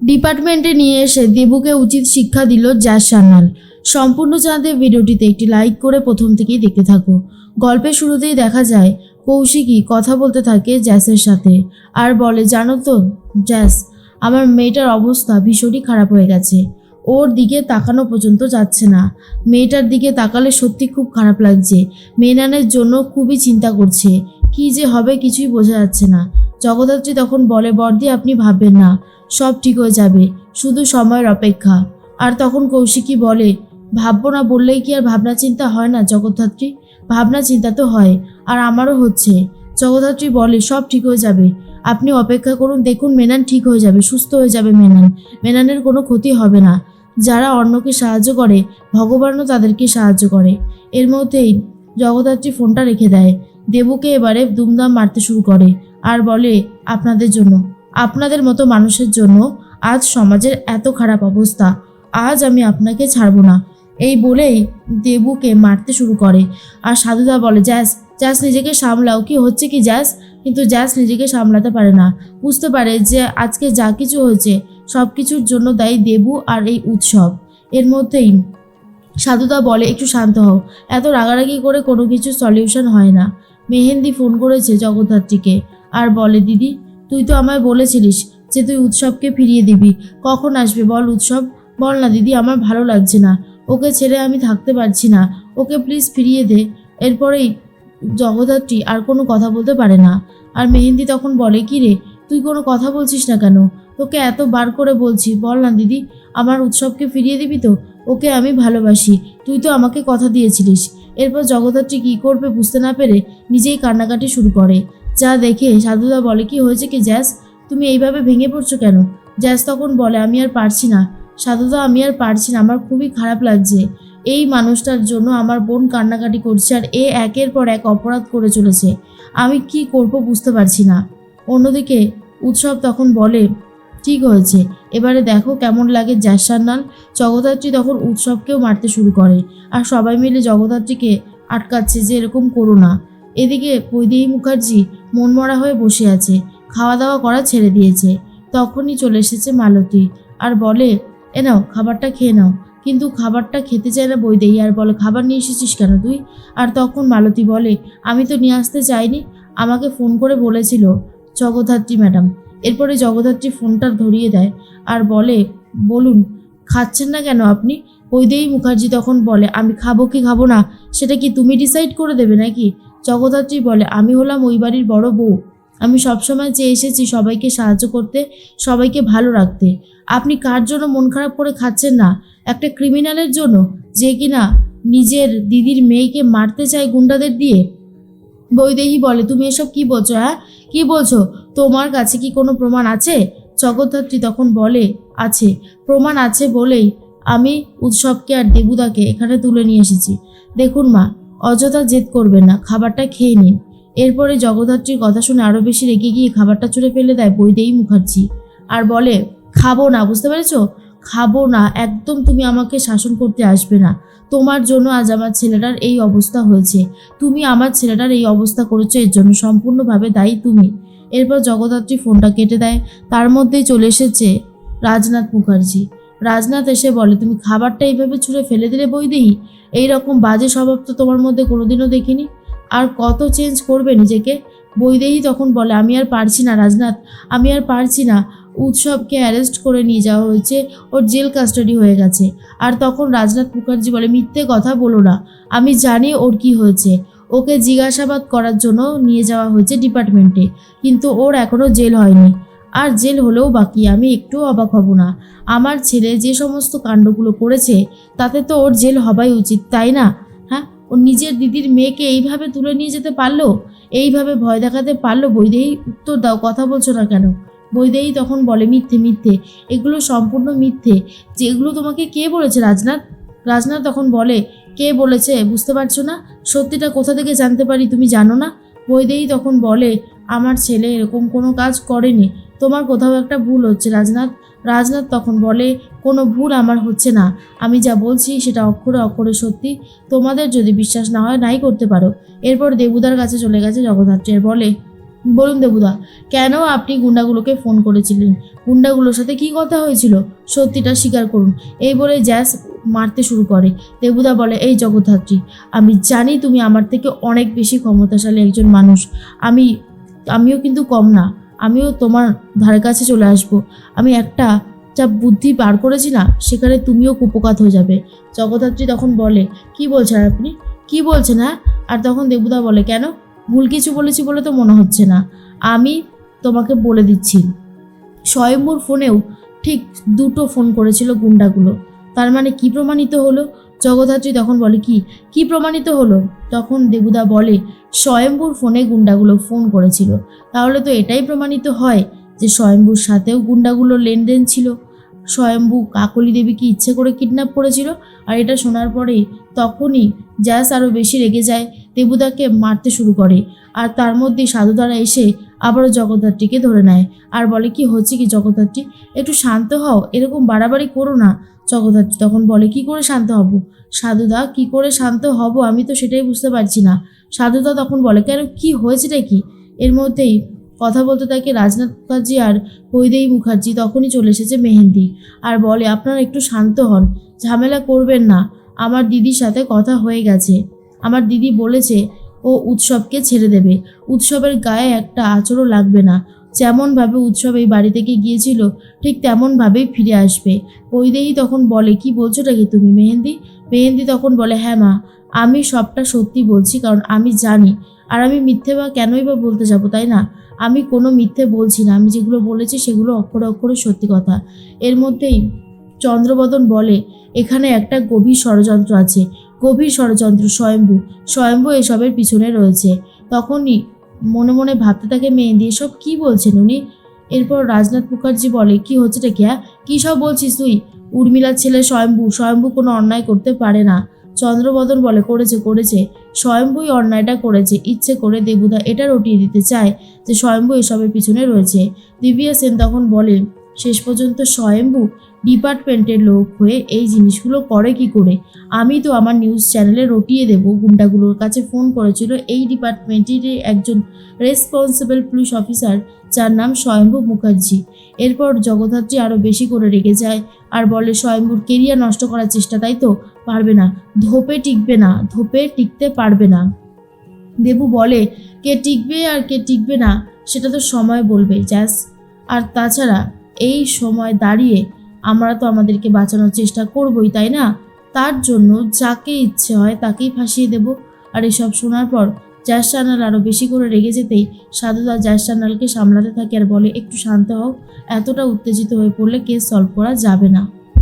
ডিপার্টমেন্টে নিয়ে এসে দেবুকে উচিত শিক্ষা দিল জ্যাস সান্যাল। সম্পূর্ণ জানতে ভিডিওটিতে একটি লাইক করে প্রথম থেকেই দেখতে থাকো। গল্পের শুরুতেই দেখা যায়, কৌশিকী কথা বলতে থাকে জ্যাসের সাথে আর বলে, জানো তো জ্যাস আমার মেয়েটার অবস্থা ভীষণই খারাপ হয়ে গেছে। ওর দিকে তাকানো পর্যন্ত যাচ্ছে না। মেয়েটার দিকে তাকালে সত্যি খুব খারাপ লাগছে। মেনানের জন্য খুবই চিন্তা করছে। কি যে হবে কিছুই বোঝা যাচ্ছে না। জগদ্ধাত্রী তখন বলে বর্দি আপনি ভাববেন না, সব ঠিক হয়ে যাবে, শুধু সময়ের অপেক্ষা। আর তখন কৌশিকী বলে, ভাববো না বললেই কি আর ভাবনা চিন্তা হয় না জগদ্ধাত্রী? ভাবনা চিন্তা তো হয়, আর আমারও হচ্ছে। জগদ্ধাত্রী বলে, সব ঠিক হয়ে যাবে, আপনি অপেক্ষা করুন, দেখুন মেনান ঠিক হয়ে যাবে, সুস্থ হয়ে যাবে মেনান, মেনানের কোনো ক্ষতি হবে না। যারা অন্যকে সাহায্য করে, ভগবানও তাদেরকে সাহায্য করে। এর মধ্যেই জগদ্ধাত্রী ফোনটা রেখে দেয়। দেবুকে এবারে দুমদাম মারতে শুরু করে আর বলে, আপনাদের জন্য, আপনাদের মতো মানুষের জন্য আজ সমাজের এত খারাপ অবস্থা। আজ আমি আপনাকে ছাড়বো না। এই বলেই দেবুকে মারতে শুরু করে। আর সাধুদা বলে, জ্যাস জ্যাস, নিজেকে সামলাও। কি হচ্ছে কি, জ্যাস? কিন্তু জ্যাস নিজেকে সামলাতে পারে না। বুঝতে পারে যে আজকে যা কিছু হয়েছে, সব কিছুর জন্য দায়ী দেবু আর এই উৎসব। এর মধ্যেই সাধুদা বলে, একটু শান্ত হও। এত রাগারাগি করে কোনো কিছু সলিউশন হয় না। মেহেন্দি ফোন করেছে জগদ্ধাত্রীকে। আর বলে, দিদি, তুই তো আমায় বলেছিলিস যে তুই উৎসবকে ফিরিয়ে দিবি। কখন আসবে বল উৎসব? বল না, দিদি, আমার ভালো লাগছে না। ওকে ছেড়ে আমি থাকতে পারছি না। ওকে প্লিজ ফিরিয়ে দে। এরপরেই জগদ্ধাত্রী আর কোনো কথা বলতে পারে না। আর মেহেন্দি তখন বলে, কি রে, তুই কোনো কথা বলছিস না কেন? তোকে এত বার করে বলছি। বল না, দিদি, আমার উৎসবকে ফিরিয়ে দিবি তো? ওকে আমি ভালোবাসি। তুই তো আমাকে কথা দিয়েছিলিস। এরপর জগদ্ধাত্রী কী করবে বুঝতে না পেরে নিজেই কান্নাকাটি শুরু করে। যা দেখে সাধুদা বলে, কি হয়েছে কি, জ্যাস? তুমি এইভাবে ভেঙে পড়ছো কেন? জ্যাস তখন বলে, আমি আর পারছি না। সাধুদা, আমি আর পারছি না। আমার খুবই খারাপ লাগছে। এই মানুষটার জন্য আমার বোন কান্নাকাটি করছে আর এ একের পর এক অপরাধ করে চলেছে। আমি কি করব বুঝতে পারছি না। অন্যদিকে উৎসব তখন বলে ঠিক হয়েছে। এবারে দেখো কেমন লাগে জ্যাসান্নাল জগদ্ধাত্রী তখন উৎসবকেও মারতে শুরু করে আর সবাই মিলে জগদ্ধাত্রীকে আটকাচ্ছে যে এরকম করো না। এদিকে বৈদেহী মুখার্জি মনমরা হয়ে বসে আছে। খাওয়া দাওয়া করা ছেড়ে দিয়েছে। তখনই চলে এসেছে মালতী আর বলে, এ নাও, খাবারটা খেয়ে নাও। কিন্তু খাবারটা খেতে চায় না বৈদেহী আর বলে, খাবার নিয়ে এসেছিস কেন তুই? আর তখন মালতী বলে, আমি তো নিয়ে আসতে চাইনি। আমাকে ফোন করে বলেছিল জগদ্ধাত্রী ম্যাডাম। এরপরে জগদ্ধাত্রী ফোনটা ধরিয়ে দেয় আর বলে, বলুন, খাচ্ছেন না কেন আপনি? বৈদেহী মুখার্জি তখন বলে, আমি খাব কি খাব না, সেটা কি তুমি ডিসাইড করে দেবে নাকি? জগদ্ধাত্রী বলে, আমি হলাম ওই বাড়ির বড় বউ। আমি সবসময় চেয়ে এসেছি সবাইকে সাহায্য করতে, সবাইকে ভালো রাখতে। আপনি কার জন্য মন খারাপ করে খাচ্ছেন না? একটা ক্রিমিনালের জন্য? যে কিনা নিজের দিদির মেয়েকে মারতে চায় গুন্ডাদের দিয়ে? বৈদেহী বলে, তুমি এসব কি বলছো হ্যাঁ কি বলছো? তোমার কাছে কি কোনো প্রমাণ আছে? জগদ্ধাত্রী তখন বলে, আছে। প্রমাণ আছে বলেই আমি উৎসবকে আর দেবুদাকে এখানে তুলে নিয়ে এসেছি। দেখুন মা, অযথা জেদ করবেন না, খাবারটা খেয়ে নিন। এরপরে জগদ্ধাত্রীর কথা শুনে আরও বেশি রেগে গিয়ে খাবারটা ছুঁড়ে ফেলে দেয় বৈদেহী মুখার্জি আর বলে, খাব না, বুঝতে পেরেছ? খাব না, একদম তুমি আমাকে শাসন করতে আসবে না। তোমার জন্য আজ আমার ছেলেটার এই অবস্থা হয়েছে। তুমি আমার ছেলেটার এই অবস্থা করেছ, এর জন্য সম্পূর্ণভাবে দায়ী তুমি। এরপর জগদ্ধাত্রী ফোনটা কেটে দেয়। তার মধ্যেই চলে এসেছে রাজনাথ মুখার্জি। রাজনাথ এসে বলে, তুমি খাবারটা এইভাবে ছুঁড়ে ফেলে দিলে বৈদেহী এই রকম বাজে স্বভাব তো তোমার মধ্যে কোনোদিনও দেখিনি। আর কত চেঞ্জ করবে নিজেকে? বৈদেহী তখন বলে, আমি আর পারছি না রাজনাথ, আমি আর পারছি না। উৎসবকে অ্যারেস্ট করে নিয়ে যাওয়া হয়েছে, ওর জেল কাস্টাডি হয়ে গেছে। আর তখন রাজনাথ মুখার্জি বলে, মিথ্যে কথা বলো না। আমি জানি ওর কি হয়েছে। ওকে জিজ্ঞাসাবাদ করার জন্য নিয়ে যাওয়া হয়েছে ডিপার্টমেন্টে, কিন্তু ওর এখনও জেল হয়নি। আর জেল হলেও বাকি, আমি একটুও অবাক হব না। আমার ছেলে যে সমস্ত কাণ্ডগুলো করেছে, তাতে তো ওর জেল হবাই উচিত, তাই না? হ্যাঁ? ও নিজের দিদির মেয়েকে এইভাবে তুলে নিয়ে যেতে পারল? এইভাবে ভয় দেখাতে পারল? বৈদেহী উত্তর দাও, কথা বলছো না কেন? বৈদেহী তখন বলে, মিথ্যে মিথ্যে। এগুলো সম্পূর্ণ মিথ্যে। যে এগুলো তোমাকে কে বলেছে, রাজনাথ? রাজনাথ তখন বলে কে বলেছে বুঝতে পারছ না? সত্যিটা কোথা থেকে জানতে পারি তুমি জানো না? বৈদেহী তখন বলে, আমার ছেলে এরকম কোনো কাজ করেনি। তোমার কোথাও একটা ভুল হচ্ছে, রাজনাথ। রাজনাথ তখন বলে, কোনো ভুল আমার হচ্ছে না। আমি যা বলছি সেটা অক্ষরে অক্ষরে সত্যি। তোমাদের যদি বিশ্বাস না হয় নাই করতে পারো। এরপর দেবুদার কাছে চলে গেছে আর বলে, বলুন দেবুদা, কেন আপনি গুন্ডাগুলোকে ফোন করেছিলেন? গুন্ডাগুলোর সাথে কি কথা হয়েছিল? সত্যিটা স্বীকার করুন। এই বলে জ্যাস মারতে শুরু করে। দেবুদা বলে, এই জগদ্ধাত্রী, আমি জানি তুমি আমার থেকে অনেক বেশি ক্ষমতাশালী একজন মানুষ। আমি, আমিও কিন্তু কম না। আমিও তোমার ধারে কাছে চলে আসব। আমি একটা যা বুদ্ধি বার করেছি না, সেখানে তুমিও কুপকাত হয়ে যাবে। জগদ্ধাত্রী তখন বলে, কি বলছেন আপনি? কি বলছেন হ্যাঁ? আর তখন দেবুদা বলে, কেন? ভুল কিছু বলেছি বলে তো মনে হচ্ছে না। আমি তোমাকে বলে দিচ্ছি। স্বয়ম্বুর ফোনেও ঠিক দুটো ফোন করেছিল গুন্ডাগুলো। তার মানে কি প্রমাণিত হলো? জগদ্ধাত্রী তখন বলে, কি? কি প্রমাণিত হলো? তখন দেবুদা বলে, স্বয়ম্ভুর ফোনে গুন্ডাগুলো ফোন করেছিল। তাহলে তো এটাই প্রমাণিত হয় যে স্বয়ম্ভুর সাথেও গুন্ডাগুলোর লেনদেন ছিল। স্বয়ম্ভু কাকলি দেবীকে ইচ্ছে করে কিডন্যাপ করেছিল, আর এটা শোনার পরে তখনই জ্যাস আরও বেশি রেগে যায়। দেবুদাকে মারতে শুরু করে। আর তার মধ্যে সাধুদারা এসে আবারও জগদ্ধাত্রীকে ধরে নেয়। আর বলে কি, হচ্ছে কি জগদ্ধাত্রী? একটু শান্ত হও, এরকম বাড়াবাড়ি করো না। জগদ্ধাত্রী তখন বলে, কি করে শান্ত হব? সাধুদা, কি করে শান্ত হব আমি তো সেটাই বুঝতে পারছি না। সাধুদা তখন বলে, কেন, কি হয়েছেটা কি? এর মধ্যেই কথা বলতে থাকে রাজনাথ মুখার্জি আর বৈদেহী মুখার্জি, তখনই চলে এসেছে মেহেন্দি। আর বলে, আপনারা একটু শান্ত হন, ঝামেলা করবেন না। আমার দিদির সাথে কথা হয়ে গেছে। আমার দিদি বলেছে, ও উৎসবকে ছেড়ে দেবে। উৎসবের গায়ে একটা আচরও লাগবে না। যেমনভাবে উৎসব এই বাড়ি থেকে গিয়েছিল, ঠিক তেমনভাবেই ফিরে আসবে। বৈদেহী তখন বলে, কি বলছো কি তুমি, মেহেন্দি? মেহেন্দি তখন বলে হ্যাঁ মা, আমি সবটা সত্যি বলছি, কারণ আমি জানি। আর আমি মিথ্যে বা কেনই বা বলতে যাব, তাই না? আমি কোনো মিথ্যে বলছি না। আমি যেগুলো বলেছি, সেগুলো অক্ষরে অক্ষরে সত্যি কথা। এর মধ্যেই চন্দ্রবদন বলে, এখানে একটা গভীর ষড়যন্ত্র আছে। গভীর ষড়যন্ত্র স্বয়ম্ভু স্বয়ম্ভু এসবের পিছনে রয়েছে। তখনই মনে মনে ভাবতে থাকে মেহেন্দি, এসব কি বলছেন উনি? এরপর রাজনাথ মুখার্জি বলে, কি হচ্ছেটা কি হ্যাঁ? কী সব বলছিস তুই? উর্মিলার ছেলে স্বয়ম্ভু স্বয়ম্ভু কোনো অন্যায় করতে পারে না। চন্দ্রবদন বলে, করেছে করেছে। স্বয়ম্ভুই অন্যায়টা করেছে, ইচ্ছে করে দেবুদা এটা রটিয়ে দিতে চায় যে স্বয়ম্ভু এসবের পিছনে রয়েছে। দিব্যা সেন তখন বলে শেষ পর্যন্ত স্বয়ম্ভু ডিপার্টমেন্টের লোক হয়ে এই জিনিসগুলো করে কি করে? আমি তো আমার নিউজ চ্যানেলে রটিয়ে দেব। গুন্ডাগুলোর কাছে ফোন করেছিল এই ডিপার্টমেন্টেরই একজন রেসপন্সিবল পুলিশ অফিসার, যার নাম স্বয়ম্ভু মুখার্জি। এরপর জগদ্ধাত্রী আরও বেশি করে রেগে যায় আর বলে, স্বয়ম্ভুর কেরিয়ার নষ্ট করার চেষ্টা, তাই তো? পারবে না। ধোপে টিকবে না। ধোপে টিকতে পারবে না। দেবু বলে, কে টিকবে আর কে টিকবে না, সেটা তো সময় বলবে, জ্যাস। আর তাছাড়া এই সময় দাঁড়িয়ে আমরা তো আমাদেরকে বাঁচানোর চেষ্টা করবই, তাই না? তার জন্য যাকে ইচ্ছে হয় তাকেই ফাঁসিয়ে দেব। আর এসব শোনার পর জ্যাস সান্যাল আরও বেশি করে রেগে যেতেই সাধুদা জ্যাস সান্যালকে সামলাতে থাকে আর বলে, একটু শান্ত হোক এতটা উত্তেজিত হয়ে পড়লে কেস সলভ করা যাবে না।